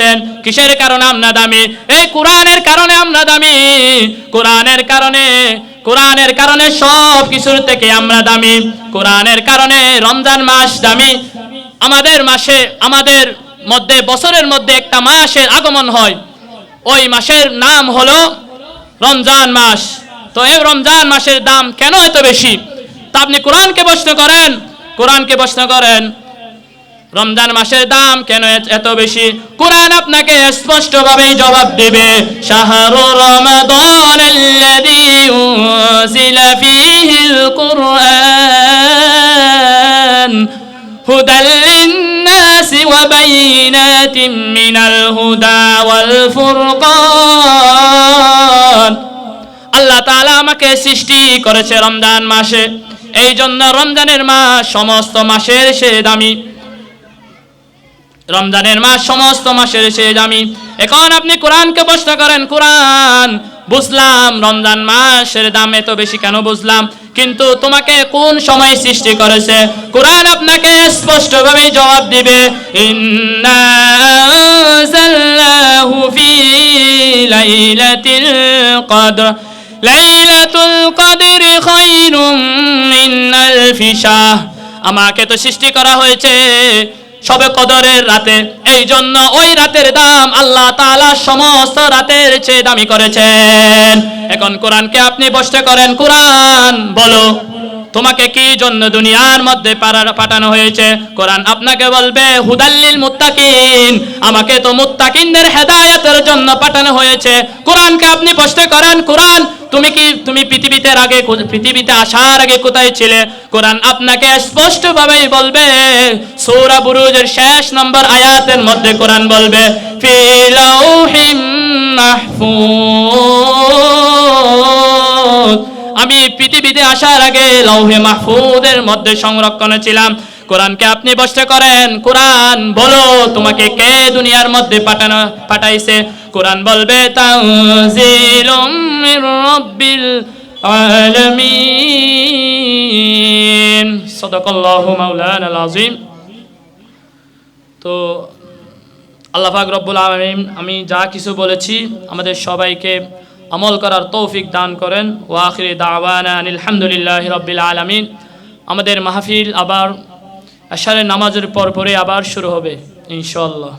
করেছেন কিসের কারণে আমরা দামি? এই কোরআনের কারণে আমরা দামি। কোরআনের কারণে কোরআনের কারণে সব কিছুর থেকে আমরা দামি। কোরআনের কারণে রমজান মাস দামি। আমাদের মাসে, আমাদের মধ্যে, বছরের মধ্যে একটা মাসের আগমন হয়। ওই মাসের নাম হলো রমজান মাস। তো এই রমজান মাসের দাম কেন এত বেশি? তা আপনি কোরআনকে প্রশ্ন করেন। কোরআনকে প্রশ্ন করেন রমজান মাসের দাম কেন এত- বেশি? কোরআন আপনাকে স্পষ্টভাবে জবাব দেবে হুদাল আল্লাহ তাআলা আমাকে সৃষ্টি করেছে রমজান মাসে। এই জন্য রমজানের মাস সমস্ত মাসের সে দামি। রমজানের মাস, সমস্ত মাসের শেষ আমি। এখন আপনি কোরআনকে প্রশ্ন করেন, কোরআন, বুঝলাম রমজান মাসের দাম এত বেশি কেন বুঝলাম? কিন্তু তোমাকে কোন সময় সৃষ্টি করেছে? কোরআন আপনাকে স্পষ্টভাবে জবাব দিবে আমাকে তো সৃষ্টি করা হয়েছে সবে কদরের রাতে এই জন্য ওই রাতের দাম আল্লাহ তাআলা সমস্ত রাতের চেয়ে দামি করেছেন। এখন কোরআনকে আপনি বসতে করেন, কোরআন, বলো। তোমাকে কি জন্য দুনিয়ার মধ্যে পাঠানো হয়েছে? কোরআন আপনাকে বলবে হুদাল্লিল মুত্তাকিন। আমাকে তো মুত্তাকিনদের হেদায়েতের জন্য পাঠানো হয়েছে। কোরআনকে আপনি প্রশ্ন করেন, কোরআন, তুমি কি তুমি পৃথিবীতে আগে পৃথিবীতে আসার আগে কোথায় ছিলে? কোরআন আপনাকে স্পষ্টভাবেই বলবে, সূরা বুরুজের শেষ নম্বর আয়াতের মধ্যে কোরআন বলবে আমি পৃথিবীতে আসার আগে লৌহে মাহফুদের মধ্যে সংরক্ষণে ছিলাম। কোরআনকে আপনি বসতে করেন, কোরআন বলো তোমাকে কে দুনিয়ার মধ্যে পাঠানো পাঠাইছে? কোরআন বলবে আযীম তো আল্লাহ পাক রব্বুল আলমিন, আমি যা কিছু বলেছি, আমাদের সবাইকে আমল করার তৌফিক দান করেন। ও আখিরি দাওয়ানা আলহামদুলিল্লাহ রব্বিল আলমিন। আমাদের মাহফিল আবার আশারের নামাজের পর পরে আবার শুরু হবে ইনশাল্লাহ